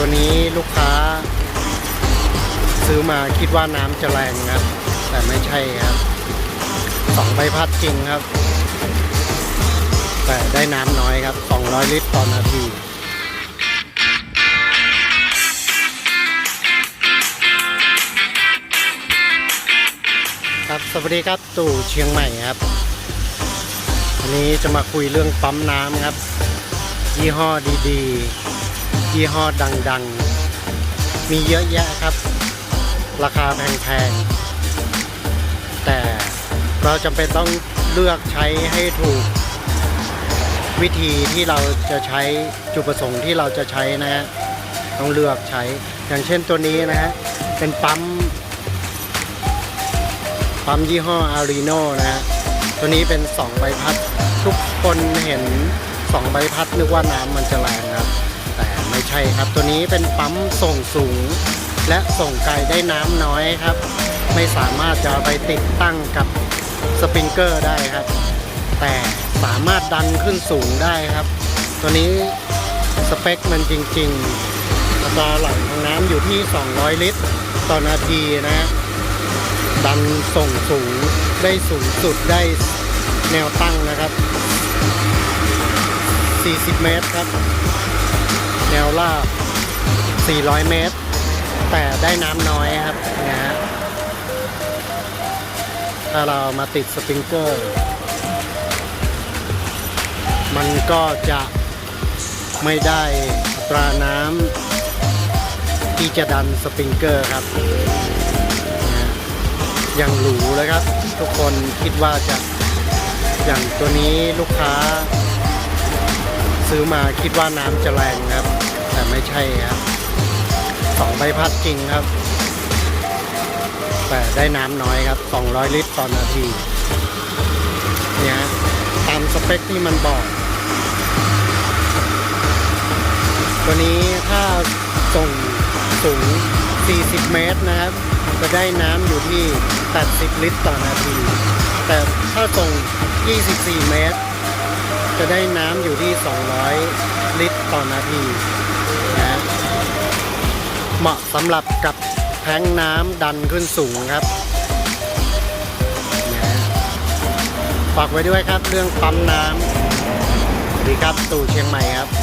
ตัวนี้ลูกค้า ซื้อมาคิดว่าน้ำจะแรงครับ แต่ไม่ใช่ครับสองใบพัดจริงครับ แต่ได้น้ำน้อยครับ 200 ลิตรต่อนาทีครับสวัสดีครับตู่เชียงใหม่ครับ วันนี้จะมาคุยเรื่องปั๊มน้ำครับ ยี่ห้อดี ๆ ยี่ห้อดังๆ มีเยอะแยะครับ ราคาแพงๆ แต่เราจำเป็นต้องเลือกใช้ให้ถูก วิธีที่เราจะใช้จุดประสงค์ที่เราจะใช้นะฮะต้องเลือกใช้ อย่างเช่นตัวนี้นะฮะ เป็นปั๊ม ปั๊มยี่ห้ออารีโนนะฮะ ตัวนี้เป็น 2 ใบพัด ทุกคนเห็น 2 ใบพัดนึกว่าน้ำมันจะแรงครับ ไม่ใช่ครับ ตัวนี้เป็นปั๊มส่งสูง และส่งไกลได้น้ำน้อยครับ ไม่สามารถจะไปติดตั้งกับสปริงเกอร์ได้ครับ แต่สามารถดันขึ้นสูงได้ครับ ตัวนี้สเปคมันจริงๆอัตราไหลของน้ำอยู่ที่ 200 ลิตร ต่อนาทีนะฮะดันส่งสูงได้สูงสุดได้แนวตั้งนะครับ 40 เมตรครับ แนวลาบ 400 เมตร แต่ได้น้ำน้อยครับนะฮะถ้าเรามาติดสปริงเกอร์ มันก็จะไม่ได้ตราน้ำที่จะดันสปริงเกอร์ครับอย่างหรูเลยครับ ทุกคนคิดว่าจะอย่างตัวนี้ลูกค้า ซื้อมาคิดว่าน้ำจะแรงครับ ไม่ใช่ครับสองใบพัดจริงครับ แต่ได้น้ำน้อยครับ 200 ลิตรต่อนาทีเนี่ยตามสเปคที่มันบอก ตัวนี้ถ้าส่งสูง 40 เมตรนะครับ จะได้น้ำอยู่ที่ 80 ลิตรต่อนาที แต่ถ้าส่ง 24 เมตร จะได้น้ำอยู่ที่ 200 ลิตรต่อนาที เหมาะสำหรับกับแทงน้ำดันขึ้นสูงครับฝากไว้ด้วยครับเรื่องปั๊มน้ำสวัสดีครับตู่เชียงใหม่ครับ